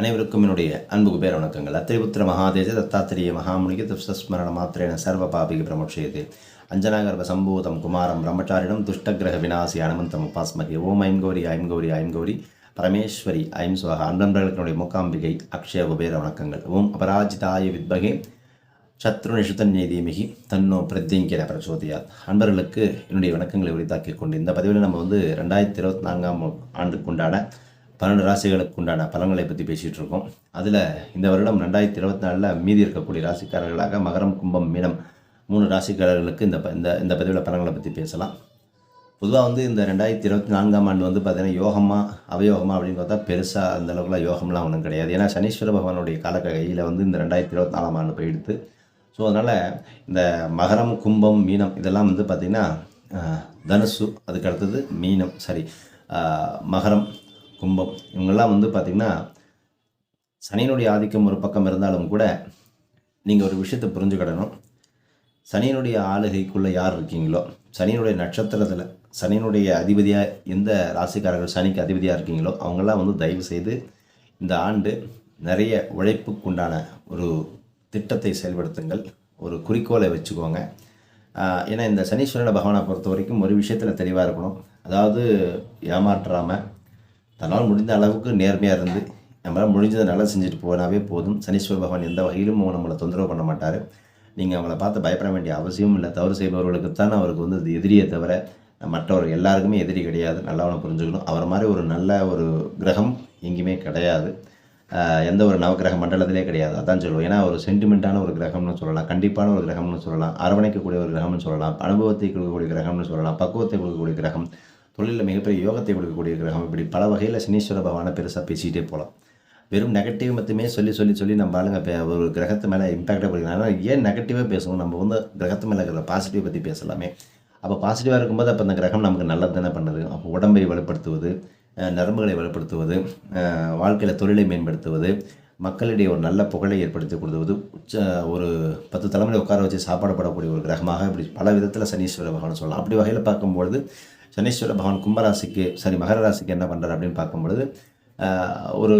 அனைவருக்கும் என்னுடைய அன்பு குபேர வணக்கங்கள். அத்திரிபுத்திர மகாதேஜ தத்தாத்திரிய மகாமுனிக துஷ்டஸ்மரண மாத்திரேன சர்வ பாபிக பிரமோஷயதே அஞ்சனாகர்ப சம்பூதம் குமாரம் பிரம்மச்சாரிடம் துஷ்டகிரக விநாசி அனுமந்தம் உபாஸ்மகி. ஓம் ஐம் கௌரி ஐம் கௌரி ஐம் கௌரி. பரமேஸ்வரி ஐம் சுவக. அன்பர்களுடைய மூக்காம்பிகை அக்ஷய குபேர வணக்கங்கள். ஓம் அபராஜிதாய வித்பகே சத்ருநிஷுதன்யே தீமிகி தன்னோ பிரத்யங்கிற பிரச்சோதியாத். அன்பர்களுக்கு என்னுடைய வணக்கங்களை உரித்தாக்கி கொண்டு இந்த பதிவில் நம்ம வந்து ரெண்டாயிரத்தி இருபத்தி நான்காம் ஆண்டுக்குண்டான பன்னெண்டு ராசிகளுக்கு உண்டான பலன்களை பற்றி பேசிகிட்டு இருக்கோம் அதில் இந்த வருடம் ரெண்டாயிரத்தி இருபத்தி நாலில் மீதி இருக்கக்கூடிய ராசிக்காரர்களாக மகரம் கும்பம் மீனம் மூணு ராசிக்காரர்களுக்கு இந்த இந்த இந்த பதிவில் பலன்களை பற்றி பேசலாம். பொதுவாக வந்து இந்த ரெண்டாயிரத்தி இருபத்தி நான்காம் ஆண்டு வந்து பார்த்திங்கன்னா யோகமாக அவயோகமா அப்படின்னு பார்த்தா பெருசாக அந்த அளவுக்குலாம் யோகம்லாம் ஒன்றும் கிடையாது. ஏன்னா சனீஸ்வர பகவானுடைய கால வந்து இந்த ரெண்டாயிரத்தி இருபத்தி நாலாம் ஆண்டு போயிடுத்து ஸோ அதனால் இந்த மகரம் கும்பம் மீனம் இதெல்லாம் வந்து பார்த்திங்கன்னா தனுசு அதுக்கு அடுத்தது மீனம் சாரி மகரம் கும்பம். இவங்கெல்லாம் வந்து பார்த்திங்கன்னா சனியினுடைய ஆதிக்கம் ஒரு பக்கம் இருந்தாலும் கூட நீங்கள் ஒரு விஷயத்தை புரிஞ்சுக்கிடணும். சனியினுடைய ஆளுகைக்குள்ளே யார் இருக்கீங்களோ சனியினுடைய நட்சத்திரத்தில் சனியினுடைய அதிபதியாக எந்த ராசிக்காரர்கள் சனிக்கு அதிபதியாக இருக்கீங்களோ அவங்கெல்லாம் வந்து தயவு செய்து இந்த ஆண்டு நிறைய உழைப்புக்குண்டான ஒரு திட்டத்தை செயல்படுத்துங்கள். ஒரு குறிக்கோளை வச்சுக்கோங்க. ஏன்னா இந்த சனீஸ்வரன பகவானை பொறுத்த வரைக்கும் ஒரு விஷயத்தில் தெளிவாக இருக்கணும். அதாவது ஏமாற்றாமல் தன்னால் முடிந்த அளவுக்கு நேர்மையாக இருந்து நம்மளால் முடிஞ்சதை நல்லா செஞ்சுட்டு போனாவே போதும். சனீஸ்வர பகவான் எந்த வகையிலும் நம்மளை தொந்தரவு பண்ண மாட்டார். நீங்கள் அவங்கள பார்த்து பயப்பட வேண்டிய அவசியம் இல்லை. தவறு செய்பவர்களுக்கு தான் அவருக்கு வந்து அது எதிரியே தவிர மற்றவர் எல்லாருக்குமே எதிரி கிடையாது. நல்லவனை புரிஞ்சுக்கணும். அவர் மாதிரி ஒரு நல்ல ஒரு கிரகம் எங்கேயுமே கிடையாது. எந்த ஒரு நவகிரக மண்டலத்திலே கிடையாது. அதான் சொல்லுவோம். ஏன்னா ஒரு சென்டிமெண்ட்டான ஒரு கிரகம்னு சொல்லலாம். கண்டிப்பான ஒரு கிரகம்னு சொல்லலாம். அரவணைக்கக்கூடிய ஒரு கிரகம்னு சொல்லலாம். அனுபவத்தை கொடுக்கக்கூடிய கிரகம்னு சொல்லலாம். பக்குவத்தை கொடுக்கக்கூடிய கிரகம். தொழிலில் மிகப்பெரிய யோகத்தை கொடுக்கக்கூடிய கிரகம். இப்படி பல வகையில் சனீஸ்வர பகவானை பெருசாக பேசிக்கிட்டே போகலாம் வெறும் நெகட்டிவ் மட்டுமே சொல்லி சொல்லி சொல்லி நம்ம ஆளுங்க ஒரு கிரகத்து மேலே இம்பாக்டாக படிக்கிறாங்க ஏன் நெகட்டிவாக பேசணும்? நம்ம வந்து கிரகத்து மேலே இருக்கிற பாசிட்டிவ் பற்றி பேசலாமே. அப்போ பாசிட்டிவாக இருக்கும்போது அப்போ அந்த கிரகம் நமக்கு நல்லது தானே பண்ணுது. அப்போ உடம்பை வலுப்படுத்துவது நரம்புகளை வலுப்படுத்துவது வாழ்க்கையில் தொழிலை மேம்படுத்துவது மக்களிடையே ஒரு நல்ல புகழை ஏற்படுத்தி கொடுத்துவது உச்ச ஒரு பத்து தலைமுறை உட்கார வச்சு சாப்பாடு படக்கூடிய ஒரு கிரகமாக இப்படி பல விதத்தில் சனீஸ்வர பகவான் சொல்லலாம். அப்படி வகையில் பார்க்கும்பொழுது சனீஸ்வர பகவான் கும்பராசிக்கு சாரி மகர ராசிக்கு என்ன பண்ணுறாரு அப்படின்னு பார்க்கும்பொழுது ஒரு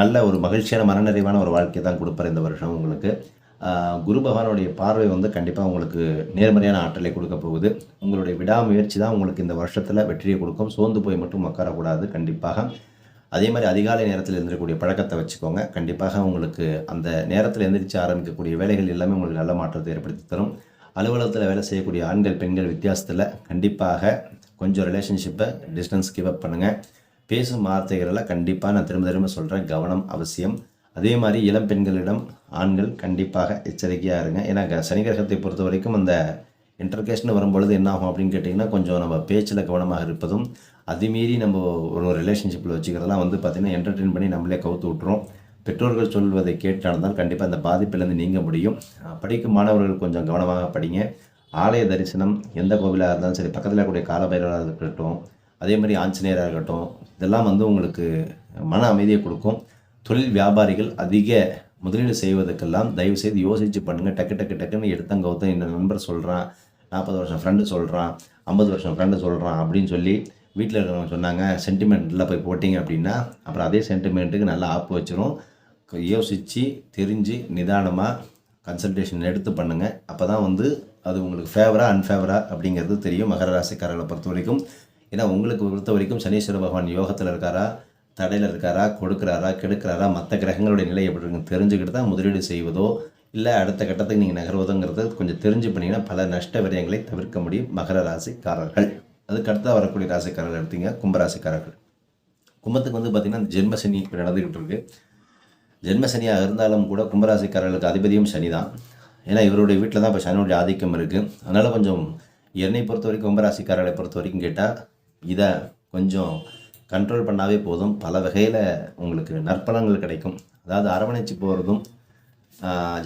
நல்ல ஒரு மகிழ்ச்சியான மனநிறைவான ஒரு வாழ்க்கையை தான் கொடுப்பார் இந்த வருஷம் உங்களுக்கு. குரு பகவானுடைய பார்வை வந்து கண்டிப்பாக உங்களுக்கு நேர்மறையான ஆற்றலை கொடுக்க போகுது. உங்களுடைய விடாமுயற்சி தான் உங்களுக்கு இந்த வருஷத்தில் வெற்றியை கொடுக்கும். சோர்ந்து போய் மட்டும் உட்காரக்கூடாது கண்டிப்பாக. அதே மாதிரி அதிகாலை நேரத்தில் எழுந்திரக்கூடிய பழக்கத்தை வச்சுக்கோங்க. கண்டிப்பாக உங்களுக்கு அந்த நேரத்தில் எந்திரிச்சு ஆரம்பிக்கக்கூடிய வேலைகள் எல்லாமே உங்களுக்கு நல்ல மாற்றத்தை ஏற்படுத்தி தரும். அலுவலகத்தில் வேலை செய்யக்கூடிய ஆண்கள் பெண்கள் வித்தியாசத்தில் கண்டிப்பாக கொஞ்சம் ரிலேஷன்ஷிப்பை டிஸ்டன்ஸ் கிவ் அப் பண்ணுங்கள் பேசும் வார்த்தைகளெல்லாம் கண்டிப்பாக நான் திரும்ப திரும்ப சொல்கிறேன் கவனம் அவசியம். அதே மாதிரி இளம் பெண்களிடம் ஆண்கள் கண்டிப்பாக எச்சரிக்கையாக இருங்க. ஏன்னா சனி கிரகத்தை பொறுத்த வரைக்கும் அந்த இன்டர்கேஷன் வரும்பொழுது என்ன ஆகும் அப்படின்னு கேட்டிங்கன்னா கொஞ்சம் நம்ம பேச்சில் கவனமாக இருப்பதும் அதுமீறி நம்ம ஒரு ரிலேஷன்ஷிப்பில் வச்சுக்கிறதெல்லாம் வந்து பார்த்திங்கன்னா என்டர்டெயின் பண்ணி நம்மளே கவுத்து விட்டுரும். பெற்றோர்கள் சொல்வதை கேட்டால் தான் கண்டிப்பாக அந்த பாதிப்பிலேருந்து நீங்க முடியும். படிக்கும் மாணவர்கள் கொஞ்சம் கவனமாக படிங்க. ஆலய தரிசனம் எந்த கோவிலாக இருந்தாலும் சரி பக்கத்தில் இருக்கக்கூடிய காலபைரவராக இருக்கட்டும் அதே மாதிரி ஆஞ்சநேயராக இருக்கட்டும் இதெல்லாம் வந்து உங்களுக்கு மன அமைதியை கொடுக்கும். தொழில் வியாபாரிகள் அதிக முதலீடு செய்வதற்கெல்லாம் தயவு செய்து யோசித்து பண்ணுங்கள் டக்கு டக்கு டக்குன்னு எடுத்தங்க கௌத்தம் இந்த நண்பர் சொல்கிறான் நாற்பது வருஷம் ஃப்ரெண்டு சொல்கிறான் ஐம்பது வருஷம் ஃப்ரெண்டு சொல்கிறான் அப்படின்னு சொல்லி வீட்டில் இருக்கிறவங்க சொன்னாங்க சென்டிமெண்ட்டில் போய் போட்டிங்க அப்படின்னா அப்புறம் அதே சென்டிமெண்ட்டுக்கு நல்லா ஆப்பு வச்சிரும். யோசித்து தெரிஞ்சு நிதானமாக கன்சல்டேஷன் எடுத்து பண்ணுங்கள் அப்போ தான் வந்து அது உங்களுக்கு ஃபேவரா அன்ஃபேவரா அப்படிங்கிறது தெரியும். மகர ராசிக்காரர்களை பொறுத்த வரைக்கும். ஏன்னா உங்களுக்கு பொறுத்த வரைக்கும் சனீஸ்வர பகவான் யோகத்தில் இருக்காரா? தடையில் இருக்காரா? கொடுக்குறாரா? கெடுக்கிறாரா? மற்ற கிரகங்களுடைய நிலை எப்படி இருக்குன்னு தெரிஞ்சுக்கிட்டு தான் முதலீடு செய்வதோ இல்லை அடுத்த கட்டத்துக்கு நீங்கள் நகர்வதோங்கிறது கொஞ்சம் தெரிஞ்சு பண்ணிங்கன்னா பல நஷ்ட விரயங்களை தவிர்க்க முடியும் மகர ராசிக்காரர்கள். அதுக்கு வரக்கூடிய ராசிக்காரர்கள் எடுத்தீங்க கும்பராசிக்காரர்கள். கும்பத்துக்கு வந்து பார்த்திங்கன்னா ஜென்மசனி இப்போ நடந்துக்கிட்டு இருக்கு. ஜென்மசனியாக இருந்தாலும் கூட கும்பராசிக்காரர்களுக்கு அதிபதியும் சனி தான் ஏன்னா இவருடைய வீட்டில் தான் இப்போ சனியுடைய ஆதிக்கம் இருக்குது அதனால் கொஞ்சம் என்னை பொறுத்த வரைக்கும் கும்பராசிக்காரர்களை பொறுத்த வரைக்கும் கேட்டால் இதை கொஞ்சம் கண்ட்ரோல் பண்ணாவே போதும். பல வகையில் உங்களுக்கு நற்பலங்கள் கிடைக்கும். அதாவது அரவணைச்சு போகிறதும்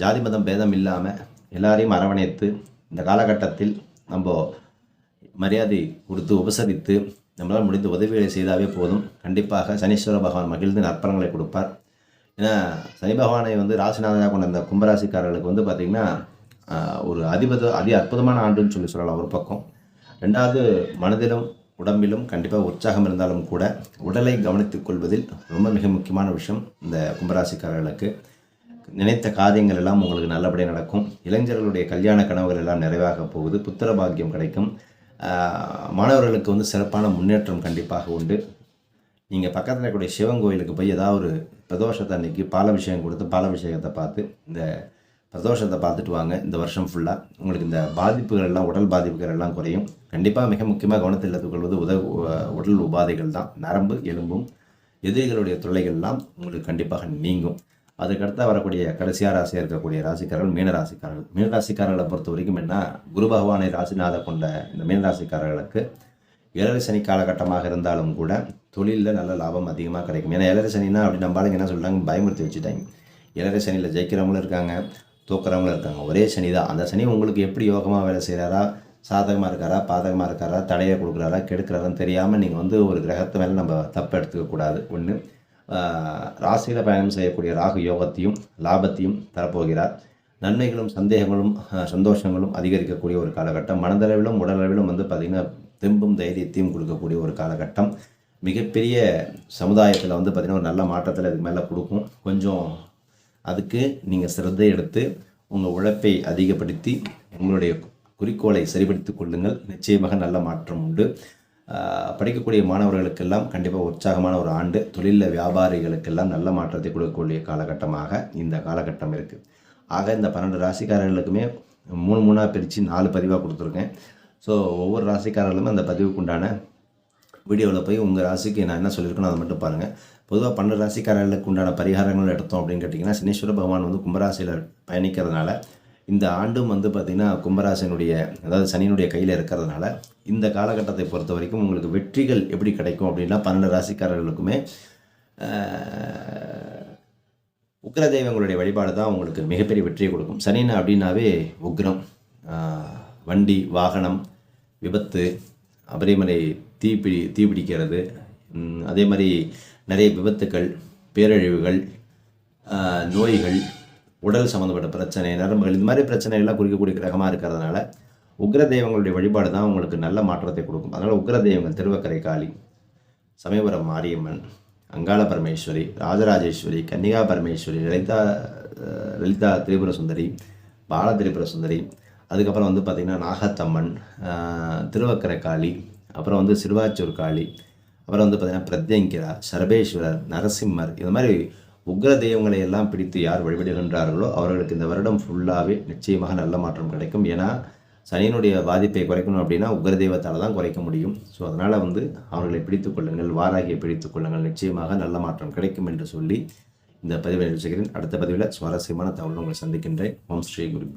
ஜாதி மதம் பேதம் இல்லாமல் எல்லாரையும் அரவணைத்து இந்த காலகட்டத்தில் நம்ம மரியாதை கொடுத்து உபசரித்து நம்மளால் முடிந்த உதவிகளை செய்தாவே போதும். கண்டிப்பாக சனீஸ்வர பகவான் மகிழ்ந்து நற்பலங்களை கொடுப்பார். ஏன்னா சனி பகவானை வந்து ராசிநாதனாக கொண்ட அந்த கும்பராசிக்காரர்களுக்கு வந்து பார்த்திங்கன்னா ஒரு அதிபத அதி அற்புதமான ஆண்டுன்னு சொல்லி சொல்லலாம் ஒரு பக்கம். ரெண்டாவது மனதிலும் உடம்பிலும் கண்டிப்பாக உற்சாகம் இருந்தாலும் கூட உடலை கவனித்துக் கொள்வதில் ரொம்ப மிக முக்கியமான விஷயம் இந்த கும்பராசிக்காரர்களுக்கு. நினைத்த காரியங்கள் எல்லாம் உங்களுக்கு நல்லபடியாக நடக்கும். இளைஞர்களுடைய கல்யாண கனவுகள் எல்லாம் நிறைவாக போகுது. புத்திர பாக்கியம் கிடைக்கும். மாணவர்களுக்கு வந்து சிறப்பான முன்னேற்றம் கண்டிப்பாக உண்டு. நீங்கள் பக்கத்தில் இருக்கக்கூடிய சிவன் கோயிலுக்கு போய் ஏதாவது ஒரு பிரதோஷத்தை அன்னைக்கு பாலாபிஷேகம் கொடுத்து பாலாபிஷேகத்தை பார்த்து இந்த பிரதோஷத்தை பார்த்துட்டு வாங்க இந்த வருஷம் ஃபுல்லாக உங்களுக்கு இந்த பாதிப்புகள் எல்லாம் உடல் பாதிப்புகள் எல்லாம் குறையும். கண்டிப்பாக மிக முக்கியமாக கவனத்தில் எடுத்துக்கொள்வது உத உடல் உபாதைகள் தான். நரம்பு எலும்பும் எதிரிகளுடைய தொல்லைகள்லாம் உங்களுக்கு கண்டிப்பாக நீங்கும். அதுக்கடுத்து வரக்கூடிய கடைசியாக ராசியாக இருக்கக்கூடிய ராசிக்காரர்கள் மீன ராசிக்காரர்கள். மீன ராசிக்காரர்களை பொறுத்த வரைக்கும் என்ன குரு பகவானை ராசிநாத கொண்ட இந்த மீன ராசிக்காரர்களுக்கு சனி காலகட்டமாக இருந்தாலும் கூட தொழிலில் நல்ல லாபம் அதிகமாக கிடைக்கும். ஏன்னா ஏழரை சனினா அப்படி நம்ம ஆளுங்க என்ன சொல்கிறாங்க பயமுறுத்தி வச்சுட்டாங்க. ஏழரை சனியில் ஜெயிக்கிறவங்களும் இருக்காங்க தூக்குறவங்களும் இருக்காங்க. ஒரே சனி தான் அந்த சனி உங்களுக்கு எப்படி யோகமாக வேலை செய்கிறாரா சாதகமாக இருக்காரா? பாதகமாக இருக்காரா? தடையை கொடுக்குறாரா? கெடுக்கிறாரான்னு தெரியாமல் நீங்கள் வந்து ஒரு கிரகத்து மேலே நம்ம தப்பு எடுத்துக்கக்கூடாது ஒன்று ராசியில் பயணம் செய்யக்கூடிய ராகு யோகத்தையும் லாபத்தையும் தரப்போகிறார். நன்மைகளும் சந்தேகங்களும் சந்தோஷங்களும் அதிகரிக்கக்கூடிய ஒரு காலகட்டம். மனதளவிலும் உடலளவிலும் வந்து பார்த்திங்கன்னா தெம்பும் தைரியத்தையும் கொடுக்கக்கூடிய ஒரு காலகட்டம். மிகப்பெரிய சமுதாயத்தில் வந்து பார்த்திங்கன்னா ஒரு நல்ல மாற்றத்தில் இதுக்கு மேலே கொடுக்கும். கொஞ்சம் அதுக்கு நீங்கள் சிரத்தை எடுத்து உங்கள் உழைப்பை அதிகப்படுத்தி உங்களுடைய குறிக்கோளை சரிபடுத்திக் கொள்ளுங்கள். நிச்சயமாக நல்ல மாற்றம் உண்டு. படிக்கக்கூடிய மாணவர்களுக்கெல்லாம் கண்டிப்பாக உற்சாகமான ஒரு ஆண்டு. தொழிலில் வியாபாரிகளுக்கெல்லாம் நல்ல மாற்றத்தை கொடுக்கக்கூடிய காலகட்டமாக இந்த காலகட்டம் இருக்குது ஆக இந்த பன்னெண்டு ராசிக்காரர்களுக்குமே மூணு மூணாக பிரித்து நாலு பதிவாக கொடுத்துருக்கேன். ஸோ ஒவ்வொரு ராசிக்காரர்களுமே அந்த பதிவுக்கு உண்டான வீடியோவில் போய் உங்கள் ராசிக்கு நான் என்ன சொல்லியிருக்கேனோ அதை மட்டும் பாருங்கள் பொதுவாக பன்னெண்டு ராசிக்காரர்களுக்கு உண்டான பரிகாரங்கள் எடுத்தோம் அப்படின்னு கேட்டிங்கன்னா சனீஸ்வர பகவான் வந்து கும்பராசியில் பயணிக்கிறதுனால இந்த ஆண்டும் வந்து பார்த்திங்கன்னா கும்பராசினுடைய அதாவது சனியினுடைய கையில் இருக்கிறதுனால இந்த காலகட்டத்தை பொறுத்த வரைக்கும் உங்களுக்கு வெற்றிகள் எப்படி கிடைக்கும் அப்படின்னா பன்னெண்டு ராசிக்காரர்களுக்குமே உக்ர தெய்வங்களுடைய வழிபாடு தான் உங்களுக்கு மிகப்பெரிய வெற்றியை கொடுக்கும். சனினா அப்படின்னாவே உக்ரம் வண்டி வாகனம் விபத்து அபரிமலை தீப்பிடி தீப்பிடிக்கிறது. அதே மாதிரி நிறைய விபத்துக்கள் பேரழிவுகள் நோய்கள் உடல் சம்மந்தப்பட்ட பிரச்சனை நரம்புகள் இந்த மாதிரி பிரச்சனைகள்லாம் குறிக்கக்கூடிய கிரகமாக இருக்கிறதுனால உக்ர தெய்வங்களுடைய வழிபாடு தான் உங்களுக்கு நல்ல மாற்றத்தை கொடுக்கும். அதனால் உக்ர தெய்வங்கள் திருவக்கரை காளி சமயபுரம் மாரியம்மன் அங்காள பரமேஸ்வரி ராஜராஜேஸ்வரி கன்னிகா பரமேஸ்வரி லலிதா லலிதா திரிபுர சுந்தரி பால திரிபுர சுந்தரி அதுக்கப்புறம் வந்து பார்த்திங்கன்னா நாகத்தம்மன் திருவக்கரை காளி அப்புறம் வந்து சிறுவாச்சூர் காளி அப்புறம் வந்து பார்த்திங்கன்னா பிரத்யங்கிரா சரபேஸ்வரர் நரசிம்மர் இந்த மாதிரி உக்ர தெய்வங்களை எல்லாம் பிடித்து யார் வழிபடுகின்றார்களோ அவர்களுக்கு இந்த வருடம் ஃபுல்லாகவே நிச்சயமாக நல்ல மாற்றம் கிடைக்கும். ஏன்னா சனியினுடைய பாதிப்பை குறைக்கணும் அப்படின்னா உக்ர தெய்வத்தால் தான் குறைக்க முடியும். ஸோ அதனால் வந்து அவர்களை பிடித்துக்கொள்ளுங்கள் வாராகியை பிடித்துக்கொள்ளுங்கள் நிச்சயமாக நல்ல மாற்றம் கிடைக்கும் என்று சொல்லி இந்த பதிவை நிகழ்ச்சிக்கிறேன் அடுத்த பதிவில் சுவாரஸ்யமான தகவல் உங்களை சந்திக்கின்றேன். ஓம் ஸ்ரீ குரு